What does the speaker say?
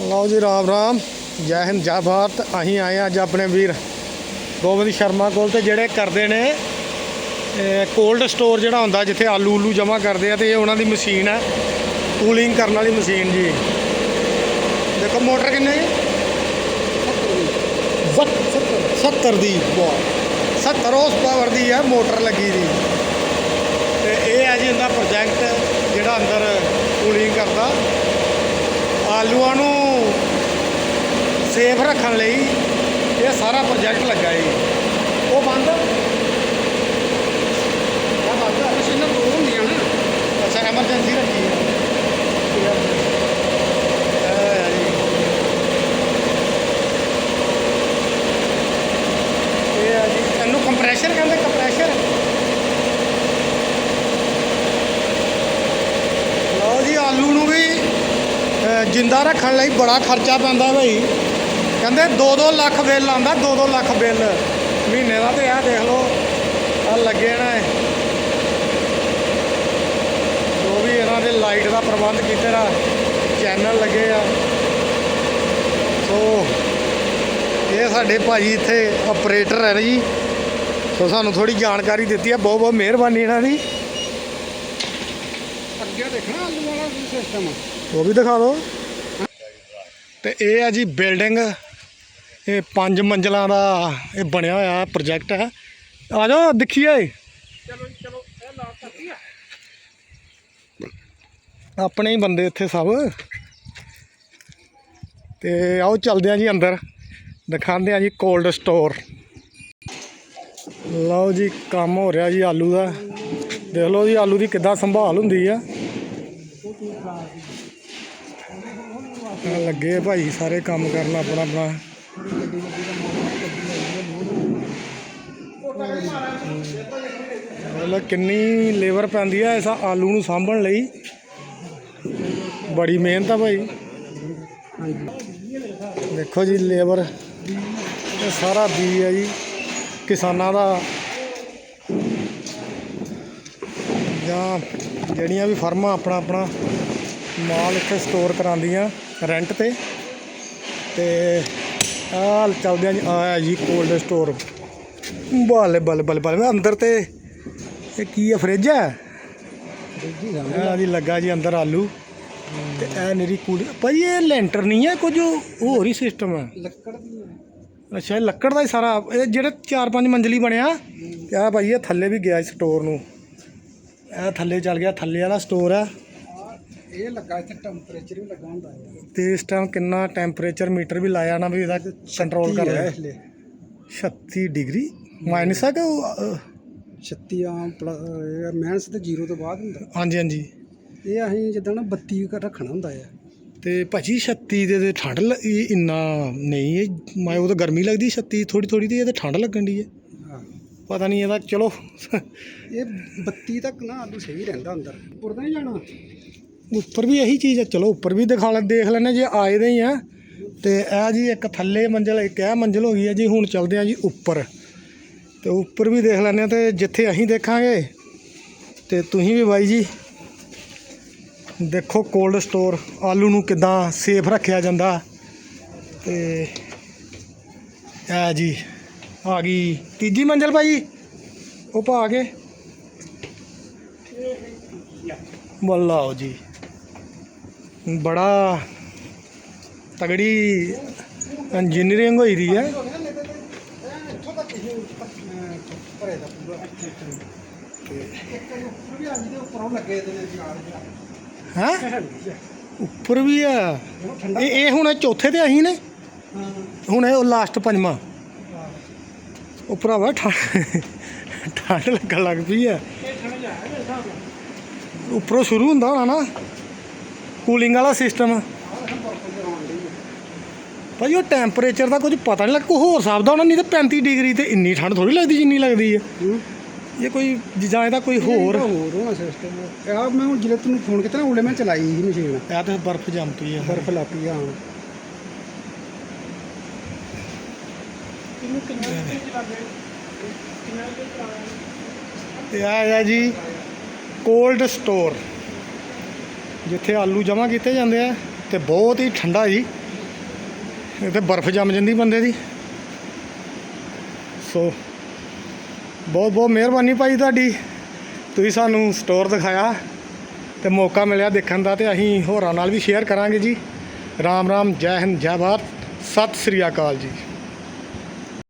ਲਓ ਜੀ, ਰਾਮ ਰਾਮ। ਜੈ ਹਿੰਦ, ਜੈ ਭਾਰਤ। ਅਸੀਂ ਆਏ ਹਾਂ ਅੱਜ ਆਪਣੇ ਵੀਰ ਗੋਬਿੰਦ ਸ਼ਰਮਾ ਕੋਲ ਤੇ ਜਿਹੜੇ ਕਰਦੇ ਨੇ ਕੋਲਡ ਸਟੋਰ ਜਿਹੜਾ ਹੁੰਦਾ ਜਿੱਥੇ ਆਲੂ ਉਲੂ ਜਮ੍ਹਾਂ ਕਰਦੇ ਆ ਤੇ ਇਹ ਉਹਨਾਂ ਦੀ ਮਸ਼ੀਨ ਹੈ। ਕੂਲਿੰਗ ਕਰਨ ਵਾਲੀ ਮਸ਼ੀਨ ਜੀ। ਦੇਖੋ, ਮੋਟਰ ਕਿੰਨੇ 70 ਦੀ। ਬਹੁਤ 70 ਉਸ ਪਾਵਰ ਦੀ ਹੈ, ਮੋਟਰ ਲੱਗੀ ਦੀ। ਤੇ ਇਹ ਹੈ ਜੀ ਇਹਦਾ ਪ੍ਰੋਜੈਕਟ ਜਿਹੜਾ ਅੰਦਰ ਕੂਲਿੰਗ ਕਰਦਾ। ਆਲੂਆਂ ਨੂੰ ਸੇਫ ਰੱਖਣ ਲਈ ਇਹ ਸਾਰਾ ਪ੍ਰੋਜੈਕਟ ਲੱਗਾ ਜੀ। ਉਹ ਬੰਦ? ਹੈ ਮਸ਼ੀਨਾਂ ਦੋ ਹੁੰਦੀਆਂ ਨਾ। ਅੱਛਾ ਐਮਰਜੈਂਸੀ ਰੱਖੀ ਹੈ ਇਹ ਹੈ ਜੀ। ਇਹ ਹੈ ਜੀ ਇਹਨੂੰ ਕੰਪਰੈਸ਼ਰ ਕਹਿੰਦੇ ਕੰਪਰੈਸ਼ਰ ਲਓ ਜੀ ਆਲੂ ਨੂੰ ਵੀ ਜਿੰਦਾ ਰੱਖਣ ਲਈ ਬੜਾ ਖਰਚਾ ਪੈਂਦਾ ਭਾਈ ਕਹਿੰਦੇ 2-2 ਲੱਖ ਬਿੱਲ ਆਉਂਦਾ 2-2 ਲੱਖ ਬਿੱਲ। ਮਹੀਨੇ ਦਾ ਤੇ ਆਹ ਦੇਖ ਲਓ ਆ ਲੱਗੇ ਨਾ। ਜੋ ਵੀ ਇਹਨਾਂ ਦੇ ਲਾਈਟ ਦਾ ਪ੍ਰਬੰਧ ਕੀਤੇ ਦਾ ਚੈਨਲ ਲੱਗੇ ਆ। ਸੋ ਇਹ ਸਾਡੇ ਭਾਜੀ ਇੱਥੇ ਆਪਰੇਟਰ ਹੈ ਜੀ। ਸੋ ਸਾਨੂੰ ਥੋੜੀ ਜਾਣਕਾਰੀ ਦਿੱਤੀ ਹੈ ਬਹੁਤ ਬਹੁਤ ਮਿਹਰਬਾਨੀ ਇਹਨਾਂ ਦੀ। ਅੱਗੇ ਦੇਖਣਾ ਆਲੂ ਵਾਲਾ ਸਿਸਟਮ ਉਹ ਵੀ ਦਿਖਾ ਦਿਓ। ਤੇ ਇਹ ਆ ਜੀ ਬਿਲਡਿੰਗ ਇਹ ਪੰਜ ਮੰਜ਼ਲਾਂ ਦਾ ਇਹ ਬਣਿਆ ਹੋਇਆ ਪ੍ਰੋਜੈਕਟ ਹੈ। ਆ ਜਾਓ ਦੇਖੀਏ। ਚਲੋ ਚਲੋ ਇਹ ਲਾ ਸਕਦੀ ਆ। ਆਪਣੇ ਹੀ ਬੰਦੇ ਇੱਥੇ ਸਭ। ਤੇ ਆਓ ਚੱਲਦੇ ਆ ਜੀ ਅੰਦਰ। ਦਿਖਾਉਂਦੇ ਆ ਜੀ ਕੋਲਡ ਸਟੋਰ ਲਓ ਜੀ ਕੰਮ ਹੋ ਰਿਹਾ ਜੀ ਆਲੂ ਦਾ। ਦੇਖ ਲਓ ਜੀ ਆਲੂ ਦੀ ਕਿੱਦਾਂ ਸੰਭਾਲ ਹੁੰਦੀ ਆ। ਲੱਗੇ ਭਾਈ ਸਾਰੇ ਕੰਮ ਕਰਨ ਆਪਣਾ ਆਪਣਾ ਮਤਲਬ ਕਿੰਨੀ ਲੇਬਰ ਪੈਂਦੀ ਆ ਇਸ ਆਲੂ ਨੂੰ ਸਾਂਭਣ ਲਈ? ਬੜੀ ਮਿਹਨਤ ਆ ਭਾਈ। ਦੇਖੋ ਜੀ ਲੇਬਰ। ਇਹ ਸਾਰਾ ਬੀ ਹੈ ਜੀ, ਕਿਸਾਨਾਂ ਦਾ। ਜਾਂ ਜਿਹੜੀਆਂ ਵੀ ਫਰਮਾਂ ਆਪਣਾ ਆਪਣਾ ਮਾਲ ਇੱਥੇ ਸਟੋਰ ਕਰਾਉਂਦੀਆਂ ਰੈਂਟ ਤੇ। ਤੇ ਆਹ ਚੱਲਦੇ ਆ ਜੀ ਆਇਆ ਜੀ ਕੋਲਡ ਸਟੋਰ ਬੱਲੇ ਬੱਲੇ ਬੱਲੇ ਬੱਲੇ। ਅੰਦਰ ਤੇ ਇਹ ਕੀ ਹੈ ਫ੍ਰਿਜ ਹੈ ਇਹ ਜੀ ਲੱਗਾ ਜੀ ਅੰਦਰ ਆਲੂ। ਤੇ ਇਹ ਮੇਰੀ ਕੁੜੀ ਭਾਈ ਇਹ ਲੈਂਟਰ ਨਹੀਂ ਹੈ ਕੁਝ ਹੋਰ ਹੀ ਸਿਸਟਮ ਹੈ ਲੱਕੜ ਦੀ ਆ। ਅੱਛਾ ਇਹ ਲੱਕੜ ਦਾ ਹੀ ਸਾਰਾ। ਇਹ ਜਿਹੜੇ 4-5 ਮੰਜ਼ਲੀ ਬਣਿਆ ਤੇ ਆ ਭਾਈ ਇਹ ਥੱਲੇ ਵੀ ਗਿਆ ਸਟੋਰ ਨੂੰ। ਇਹ ਥੱਲੇ ਚੱਲ ਗਿਆ ਥੱਲੇ ਵਾਲਾ ਸਟੋਰ ਹੈ ਇਹ ਲੱਗਾ ਇੱਥੇ ਟੈਂਪਰੇਚਰ ਵੀ ਲੱਗਾ ਹੁੰਦਾ ਹੈ। ਤੇ ਇਸ ਟਾਈਮ ਕਿੰਨਾ ਟੈਂਪਰੇਚਰ ਮੀਟਰ ਵੀ ਲਾਇਆ ਨਾ ਵੀ ਇਹਦਾ ਕੰਟਰੋਲ ਕਰ ਰਿਹਾ। ਇਸ ਲਈ 36 ਡਿਗਰੀ? ਮਾਈਨਸ ਹੈ ਕਿ ਉਹ, ਅਹ, 36 ਆ ਮਾਈਨਸ ਤੇ ਜ਼ੀਰੋ ਤੋਂ ਬਾਅਦ ਹੁੰਦਾ। ਹਾਂਜੀ ਹਾਂਜੀ। ਇਹ ਅਸੀਂ ਜਿੱਦਾਂ ਨਾ ਬੱਤੀ ਘਰ ਰੱਖਣਾ ਹੁੰਦਾ ਹੈ। ਤੇ ਭਾਜੀ 36 ਦੇ ਤੇ ਠੰਡ ਲ- ਇਹ ਇੰਨਾ ਨਹੀਂ ਇਹ ਮੈਂ ਉਹ ਤਾਂ ਗਰਮੀ ਲੱਗਦੀ 36 ਥੋੜੀ ਥੋੜੀ ਤੇ ਇਹ ਤੇ ਠੰਡ ਲੱਗਣ ਦੀ ਹੈ। ਹਾਂ। ਪਤਾ ਨਹੀਂ ਇਹਦਾ ਚਲੋ। ਇਹ ਬੱਤੀ ਤੱਕ ਨਾ ਆਲੂ ਸਹੀ ਰਹਿੰਦਾ ਅੰਦਰ। ਤਾਂ ਨਹੀਂ ਜਾਣਾ? ਉੱਪਰ ਵੀ ਇਹੀ ਚੀਜ਼ ਹੈ। ਚਲੋ, ਉੱਪਰ ਵੀ ਦਿਖਾ ਲੈ, ਦੇਖ ਲੈਣੇ ਜੇ, ਆਏ ਦੇ ਹੀ ਆ। ਤੇ ਇਹ ਜੀ ਇੱਕ ਥੱਲੇ ਮੰਜ਼ਲ, ਇੱਕ ਇਹ ਮੰਜ਼ਲ ਹੋ ਗਈ ਹੈ ਜੀ, ਹੁਣ ਚੱਲਦੇ ਆ ਜੀ ਉੱਪਰ। ਤੇ ਉੱਪਰ ਵੀ ਦੇਖ ਲੈਣੇ ਤੇ ਜਿੱਥੇ ਅਸੀਂ ਦੇਖਾਂਗੇ, ਤੇ ਤੁਸੀਂ ਵੀ ਬਾਈ ਜੀ ਦੇਖੋ ਕੋਲਡ ਸਟੋਰ ਆਲੂ ਨੂੰ ਕਿਦਾਂ ਸੇਫ ਰੱਖਿਆ ਜਾਂਦਾ। ਤੇ ਇਹ ਜੀ ਆ ਗਈ ਤੀਜੀ ਮੰਜ਼ਲ ਭਾਈ ਉਹ ਪਾ ਕੇ। ਬੱਲਾਓ ਜੀ। ਬੜਾ ਤਗੜੀ ਇੰਜੀਨੀਅਰਿੰਗ ਹੋਈ ਦੀ ਹੈ। ਇੱਥੋਂ ਉੱਪਰ ਵੀ ਆ। ਹੈ ਇਹ ਇਹ ਹੁਣ ਚੌਥੇ ਤੇ ਅਸੀਂ ਨੇ। ਹੁਣ ਇਹ ਲਾਸਟ ਪੰਜਵਾਂ। ਉਹ ਭਰਾਵਾ ਠੰਡ ਲੱਗਣ ਲੱਗ ਪਈ ਆ। ਹੈ ਉੱਪਰੋਂ ਸ਼ੁਰੂ ਹੁੰਦਾ ਹੋਣਾ ਨਾ। ਕੂਲਿੰਗ ਵਾਲਾ ਸਿਸਟਮ। ਭਾਜੀ ਉਹ ਟੈਂਪਰੇਚਰ ਦਾ ਕੁਝ ਪਤਾ ਨਹੀਂ ਲੱਗ ਕੋਈ ਹੋਰ ਹਿਸਾਬ ਦਾ ਹੋਣਾ ਨਹੀਂ ਤਾਂ 35 ਡਿਗਰੀ ਤੇ ਇੰਨੀ ਠੰਡ ਥੋੜੀ ਲੱਗਦੀ ਜਿੰਨੀ ਲੱਗਦੀ ਹੈ। ਇਹ ਕੋਈ ਜਾਂ ਇਹਦਾ ਕੋਈ ਹੋਰ। ਹੋਰ ਹੋਣਾ ਸਿਸਟਮ ਆ ਮੈਂ ਹੁਣ ਜਿਹੜੇ ਤੈਨੂੰ ਫੋਨ ਕੀਤਾ ਨਾ ਉਹਲੇ ਮੈਂ ਚਲਾਈ ਸੀ ਮਸ਼ੀਨ ਇਹ ਤਾਂ ਬਰਫ਼ ਜੰਮ ਪਈ ਆ। ਬਰਫ ਲਾਪੀ ਆ ਤੇ ਆ ਜੀ ਕੋਲਡ ਸਟੋਰ ਜਿੱਥੇ ਆਲੂ ਜਮ੍ਹਾਂ ਕੀਤੇ ਜਾਂਦੇ ਆ ਤੇ ਬਹੁਤ ਹੀ ਠੰਡਾ ਜੀ ਇੱਥੇ ਬਰਫ਼ ਜੰਮ ਜਾਂਦੀ ਬੰਦੇ ਦੀ। ਸੋ ਬਹੁਤ ਬਹੁਤ ਮਿਹਰਬਾਨੀ ਭਾਈ ਤੁਹਾਡੀ। ਤੁਸੀਂ ਸਾਨੂੰ ਸਟੋਰ ਦਿਖਾਇਆ ਤੇ ਮੌਕਾ ਮਿਲਿਆ ਦੇਖਣ ਦਾ ਤੇ ਅਸੀਂ ਹੋਰਾਂ ਨਾਲ ਵੀ ਸ਼ੇਅਰ ਕਰਾਂਗੇ ਜੀ। ਰਾਮ ਰਾਮ, ਜੈ ਹਿੰਦ, ਜੈ ਭਾਰਤ। ਸਤਿ ਸ੍ਰੀ ਅਕਾਲ ਜੀ।